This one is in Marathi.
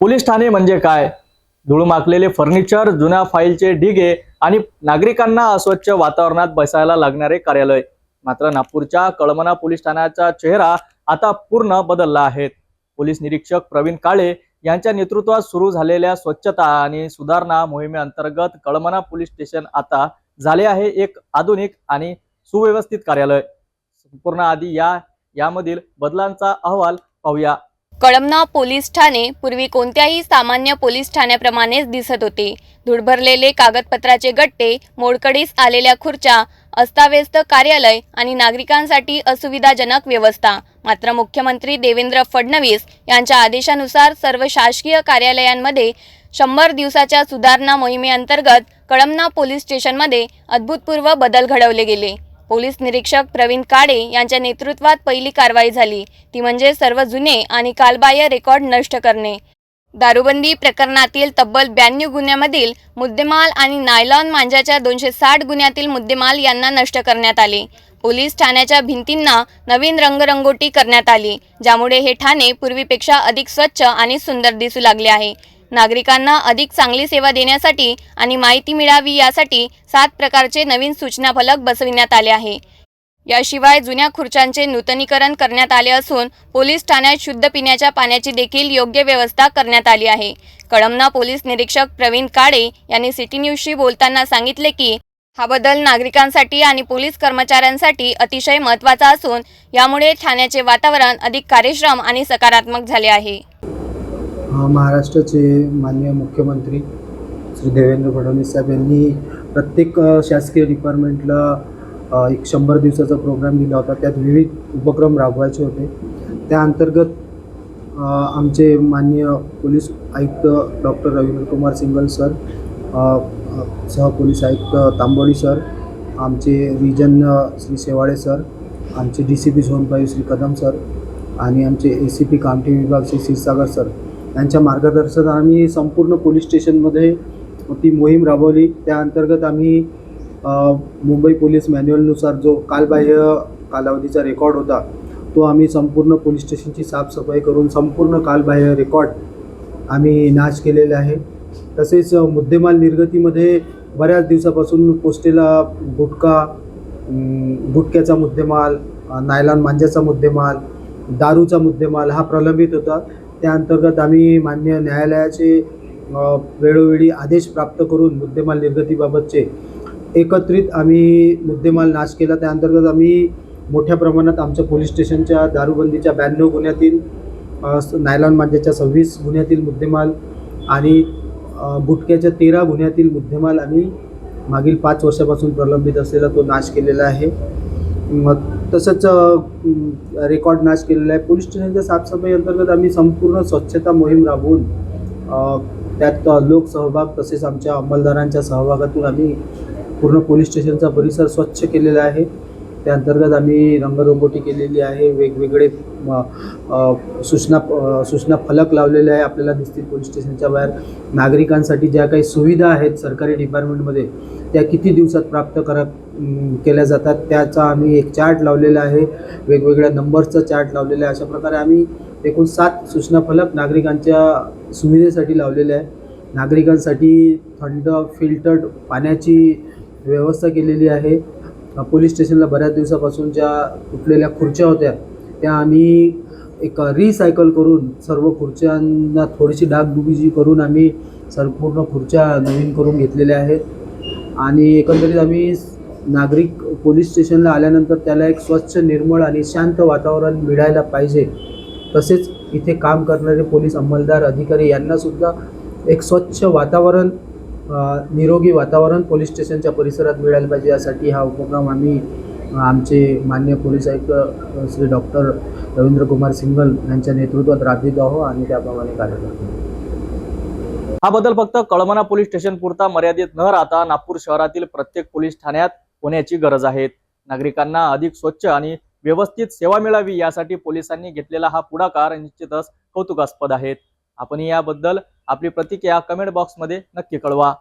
पोलीस ठाणे म्हणजे काय? धुळमाकलेले फर्निचर जुन्या फाईलचे ढिगे आणि नागरिकांना अस्वच्छ वातावरणात बसायला लागणारे कार्यालय. मात्र नागपूरच्या कळमना पोलीस ठाण्याचा चेहरा आता पूर्ण बदलला आहे. पोलीस निरीक्षक प्रवीण काळे यांच्या नेतृत्वात सुरू झालेल्या स्वच्छता आणि सुधारणा मोहिमेअंतर्गत कळमना पोलीस स्टेशन आता झाले आहे एक आधुनिक आणि सुव्यवस्थित कार्यालय. संपूर्ण आधी या यामधील बदलांचा अहवाल पाहूया. कळमना पोलीस ठाणे पूर्वी कोणत्याही सामान्य पोलीस ठाण्याप्रमाणेच दिसत होते. धुडभरलेले कागदपत्राचे गट्टे मोडकडीस आलेल्या खुर्च्या अस्ताव्यस्त कार्यालय आणि नागरिकांसाठी असुविधाजनक व्यवस्था. मात्र मुख्यमंत्री देवेंद्र फडणवीस यांच्या आदेशानुसार सर्व शासकीय कार्यालयांमध्ये शंभर दिवसाच्या सुधारणा मोहिमेअंतर्गत कळमना पोलीस स्टेशनमध्ये अभूतपूर्व बदल घडवले गेले. पोलीस निरीक्षक प्रवीण काडे यांच्या नेतृत्वात पहिली कारवाई झाली. ती म्हणजे सर्व जुने आणि कालबाह्य रेकॉर्ड नष्ट करणे. दारूबंदी प्रकरणातील तब्बल ब्याण्णव गुन्ह्यामधील मुद्देमाल आणि नायलॉन मांजाच्या दोनशे साठ गुन्ह्यातील मुद्देमाल यांना नष्ट करण्यात आले. पोलीस ठाण्याच्या भिंतींना नवीन रंगरंगोटी करण्यात आली ज्यामुळे हे ठाणे पूर्वीपेक्षा अधिक स्वच्छ आणि सुंदर दिसू लागले आहे. नागरिकांना अधिक चांगली सेवा देण्यासाठी आणि माहिती मिळावी यासाठी सात प्रकारचे नवीन सूचना फलक बसविण्यात आले आहे. याशिवाय जुन्या खुर्च्यांचे नूतनीकरण करण्यात आले असून पोलीस ठाण्यात शुद्ध पिण्याच्या पाण्याची देखील योग्य व्यवस्था करण्यात आली आहे. कळमना पोलीस निरीक्षक प्रवीण काळे यांनी सिटी न्यूजशी बोलताना सांगितले की हा बदल नागरिकांसाठी आणि पोलीस कर्मचाऱ्यांसाठी अतिशय महत्त्वाचा असून यामुळे ठाण्याचे वातावरण अधिक कार्यक्षम आणि सकारात्मक झाले आहे. महाराष्ट्राचे माननीय मुख्यमंत्री श्री देवेंद्र फडणवीस साहेब यांनी प्रत्येक शासकीय डिपार्टमेंटला एक शंभर दिवसाचा प्रोग्राम दिला होता. त्यात विविध उपक्रम राबवायचे होते. त्या अंतर्गत आमचे माननीय पोलीस आयुक्त डॉक्टर रवींद्र कुमार सिंगल सर सह पोलीस आयुक्त तांबोळी सर आमचे रिजन श्री शेवाळे सर आमचे D C P zone Shri Kadam sir आणि आमचे ए सी पी कामठी विभाग श्री क्षीरसागर सर. यांच्या मार्गदर्शनात आम्ही संपूर्ण पोलीस स्टेशनमध्ये ती मोहीम राबवली. त्या अंतर्गत आम्ही मुंबई पोलीस मॅन्युअलनुसार जो कालबाह्य कालावधीचा रेकॉर्ड होता तो आम्ही संपूर्ण पोलीस स्टेशनची साफसफाई करून संपूर्ण कालबाह्य रेकॉर्ड आम्ही नाश केलेले आहे. तसेच मुद्देमाल निर्गतीमध्ये बऱ्याच दिवसापासून पोस्टेला गुटखा गुटख्याचा मुद्देमाल नायलॉन मांज्याचा मुद्देमाल दारूचा मुद्देमाल हा प्रलंबित होता. त्या अंतर्गत आम्ही मान्य न्यायालयाचे वेळोवेळी आदेश प्राप्त करून मुद्देमाल निर्गतीबाबतचे एकत्रित आम्ही मुद्देमाल नाश केला. त्या अंतर्गत आम्ही मोठ्या प्रमाणात आमच्या पोलीस स्टेशनच्या दारूबंदीच्या ब्याण्णव गुन्ह्यातील नायलॉन मांजाच्या सव्वीस गुन्ह्यातील मुद्देमाल आणि गुटख्याच्या तेरा गुन्ह्यातील मुद्देमाल आम्ही मागील पाच वर्षापासून प्रलंबित असलेला तो नाश केलेला आहे. मग तसंच रेकॉर्ड नाश केलेला आहे. पोलीस स्टेशनच्या साफसफाई अंतर्गत आम्ही संपूर्ण स्वच्छता मोहीम राबवून त्यात लोकसहभाग तसेच आमच्या अंमलदारांच्या सहभागातून आम्ही पूर्ण पोलीस स्टेशनचा परिसर स्वच्छ केलेला आहे. त्या अंतर्गत आम्ही रंगरंगोटी केलेली आहे. वेगवेगळे सूचना सूचना फलक लावलेले आहे आपल्याला दिसतील पोलीस स्टेशनच्या बाहेर. नागरिकांसाठी ज्या काही सुविधा आहेत सरकारी डिपार्टमेंटमध्ये त्या किती दिवसात प्राप्त करा केल्या जातात. त्याचा आम्ही एक चार्ट लावलेला आहे. वेगवेगळ्या नंबर्सचा चार्ट लावलेला आहे. अशा प्रकारे आम्ही एकूण सात सूचना फलक नागरिकांच्या सुविधेसाठी लावलेले आहे नागरिकांसाठी थंड फिल्टर्ड पाण्याची व्यवस्था केलेली आहे. पोलीस स्टेशनला बऱ्याच दिवसापासून ज्या तुटलेल्या खुर्च्या होत्या त्या आम्ही एक रिसायकल करून सर्व खुर्च्यांना थोडीशी डागडुबीजी करून आम्ही संपूर्ण खुर्च्या नवीन करून घेतलेल्या आहेत. आणि एकंदरीत आम्ही नागरिक पोलीस स्टेशनला आल्यानंतर त्याला एक स्वच्छ निर्मळ आणि शांत वातावरण मिळायला पाहिजे. तसेच इथे काम करणारे पोलीस अंमलदार अधिकारी यांनासुद्धा एक स्वच्छ वातावरण निरोगी वातावरण पोलीस स्टेशनच्या परिसरात मिळायला पाहिजे. यासाठी हा उपक्रम आम्ही आमचे मान्य पोलीस आयुक्त श्री डॉक्टर रवींद्र कुमार सिंगल यांच्या नेतृत्वात राबवित आहोत आणि त्याप्रमाणे कार्य करतो. हा बदल फक्त कळमना पोलीस स्टेशन पुरता मर्यादित न राहता नागपूर शहरातील प्रत्येक पोलीस ठाण्यात होण्याची गरज आहे. नागरिकांना अधिक स्वच्छ आणि व्यवस्थित सेवा मिळावी यासाठी पोलिसांनी घेतलेला हा पुढाकार निश्चितच कौतुकास्पद आहे. आपण याबद्दल आपली प्रतिक्रिया कमेंट बॉक्समध्ये नक्की कळवा.